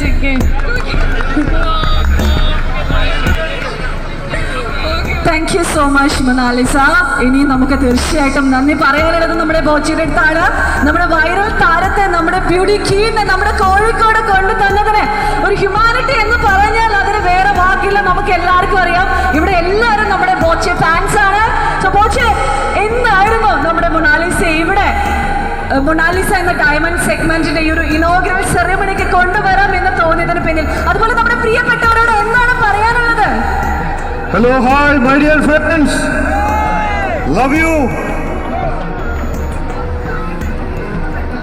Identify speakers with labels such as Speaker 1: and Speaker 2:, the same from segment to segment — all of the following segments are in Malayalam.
Speaker 1: chicken.
Speaker 2: Thank you so much Monalisa ഇനി നമുക്ക് തീർച്ചയായിട്ടും നന്ദി പറയാനുള്ളത് നമ്മുടെ ബോച്ചിയുടെ അടുത്താണ്. നമ്മുടെ വൈറൽ താരത്തെ നമ്മുടെ ബ്യൂട്ടി ക്വീനെ നമ്മുടെ കോഴിക്കോട് കൊണ്ടു തന്നതിന് ഒരു ഹ്യൂമാനിറ്റി എന്ന് പറഞ്ഞാൽ അതിന് വേറെ വാക്കില്ല. നമുക്ക് എല്ലാവർക്കും അറിയാം. ഇവിടെ എല്ലാവരും നമ്മുടെ ബോച്ചെ ഫാൻസ് ആണ്. സോ ബോച്ചെ എന്നായിരുന്നു നമ്മുടെ മൊനാലിസ ഇവിടെ? മൊണാലിസ എന്ന ഡയമണ്ട് സെഗ്മെന്റിന്റെ ഈ ഒരു ഇനോഗ്രൽ സെറമണിക്ക്
Speaker 3: Hello, hi, my dear friends. Love you.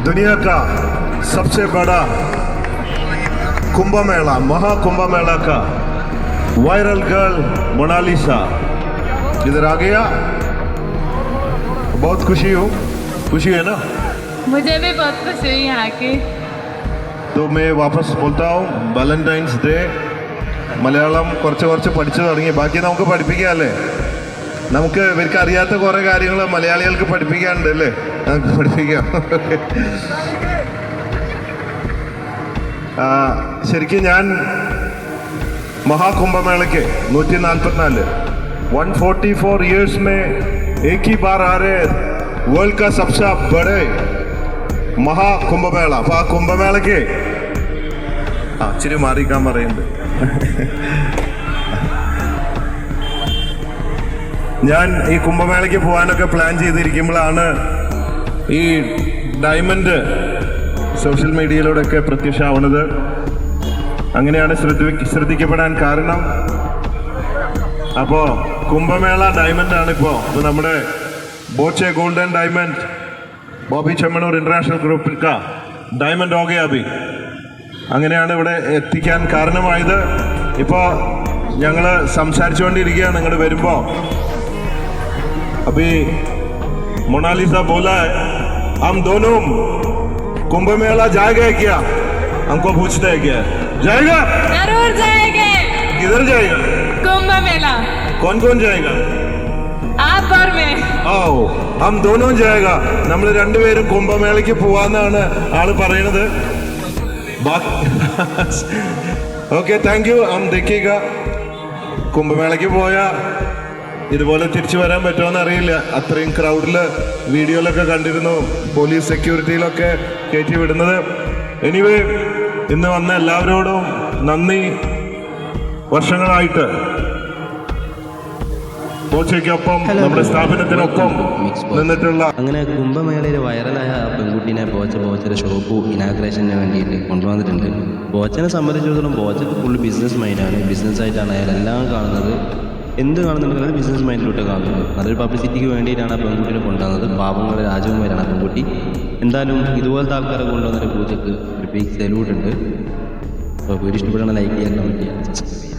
Speaker 3: दुनिया का सबसे बड़ा कुंभ मेला महाकुंभ मेला का वायरल गर्ल मोनालिसा। इधर आ गया। बहुत खुशी हूँ। खुशी है ना?
Speaker 1: मुझे भी बहुत खुशी हुई यहाँ की।
Speaker 3: तो मैं वापस बोलता हूँ वैलेंटाइंस डे മലയാളം കുറച്ച് കുറച്ച് പഠിച്ചു തുടങ്ങി ബാക്കി നമുക്ക് പഠിപ്പിക്കാമല്ലേ നമുക്ക് ഇവർക്ക് അറിയാത്ത കുറേ കാര്യങ്ങൾ മലയാളികൾക്ക് പഠിപ്പിക്കാനുണ്ട് അല്ലേ നമുക്ക് പഠിപ്പിക്കാം ആ, ശരിക്കും ഞാൻ മഹാകുംഭമേളയ്ക്ക് നൂറ്റി നാൽപ്പത്തിനാല് വൺ ഫോർട്ടി ഫോർ ഇയേഴ്സ് മേ एक ही बार आ रहे വേൾഡ് का सबसे बड़े മഹാകുംഭമേള അപ്പൊ ആ കുംഭമേളയ്ക്ക് ആ മാറിക്കാൻ പറയുന്നുണ്ട് ഞാൻ ഈ കുംഭമേളയ്ക്ക് പോകാനൊക്കെ പ്ലാൻ ചെയ്തിരിക്കുമ്പോഴാണ് ഈ ഡയമണ്ട് സോഷ്യൽ മീഡിയയിലൂടെയൊക്കെ പ്രത്യക്ഷമാവുന്നത്. അങ്ങനെയാണ് ശ്രദ്ധി ശ്രദ്ധിക്കപ്പെടാൻ കാരണം. അപ്പോ കുംഭമേള ഡയമണ്ട് ആണ് ഇപ്പോ. ഇപ്പൊ നമ്മുടെ Boche golden diamond Bobby Chemmanur international ഗ്രൂപ്പിൽ ഡയമണ്ട് ഓകെ അബി അങ്ങനെയാണ് ഇവിടെ എത്തിക്കാൻ കാരണമായത് ഇപ്പോൾ ഞങ്ങൾ സംസാരിച്ചുകൊണ്ടിരിക്കുകയാണ് നിങ്ങൾ വരുമ്പോൾ अभी मोनालिसा बोला है हम दोनों कुंभ मेला जाएगा क्या हमको पूछते हैं क्या जाएगा
Speaker 1: जरूर जाएंगे
Speaker 3: किधर जाएगा
Speaker 1: कुंभ मेला
Speaker 3: कौन कौन जाएगा
Speaker 1: आप और मैं
Speaker 3: ആവോ ഹം ദോനോ ജായക നമ്മൾ രണ്ടുപേരും കുംഭമേളയ്ക്ക് പോവാന്നാണ് ആള് പറയണത് ഓക്കെ താങ്ക് യു ദേഖേക കുംഭമേളയ്ക്ക് പോയ ഇതുപോലെ തിരിച്ചു വരാൻ പറ്റുമോന്ന് അറിയില്ല. അത്രയും ക്രൗഡിൽ വീഡിയോയിലൊക്കെ കണ്ടിരുന്നു. പോലീസ് സെക്യൂരിറ്റിയിലൊക്കെ കയറ്റി വിടുന്നത്. എനിവേ ഇന്ന് വന്ന എല്ലാവരോടും നന്ദി. വർഷങ്ങളായിട്ട്. ബോച്ചയ്ക്കൊപ്പം നമ്മുടെ സ്ഥാപനത്തിനൊപ്പം നിന്നിട്ടുള്ള
Speaker 4: അങ്ങനെ കുംഭമേളയിൽ വൈറലായ ആ പെൺകുട്ടീനെ ബോച്ച ബോച്ചയുടെ ഷോപ്പ് ഇനാഗ്രേഷന് വേണ്ടിയിട്ട് കൊണ്ടുവന്നിട്ടുണ്ട്. ബോച്ചനെ സംബന്ധിച്ചിടത്തോളം ബോച്ചക്ക് ഫുൾ ബിസിനസ് മൈൻഡാണ് ബിസിനസ് ആയിട്ടാണ് അയാൾ എല്ലാം കാണുന്നത്. എന്ത് കാണുന്നുണ്ടെങ്കിലും ബിസിനസ് മൈൻഡിലോട്ട് കാണുന്നത്. അതൊരു പബ്ലിസിറ്റിക്ക് വേണ്ടിയിട്ടാണ് ആ പെൺകുട്ടീനെ കൊണ്ടുവന്നത്. പാവങ്ങളുടെ രാജകുമാരാണ് ആ പെൺകുട്ടി. എന്തായാലും ഇതുപോലത്തെ ആൾക്കാരെ കൊണ്ടുവന്നൊരു പൂജക്ക് ഒരു ബിഗ് സല്യൂട്ട് ഉണ്ട്. അപ്പോൾ വീഡിയോ ഇഷ്ടപ്പെടുന്ന ലൈക്ക് ചെയ്യാൻ ചെയ്യാം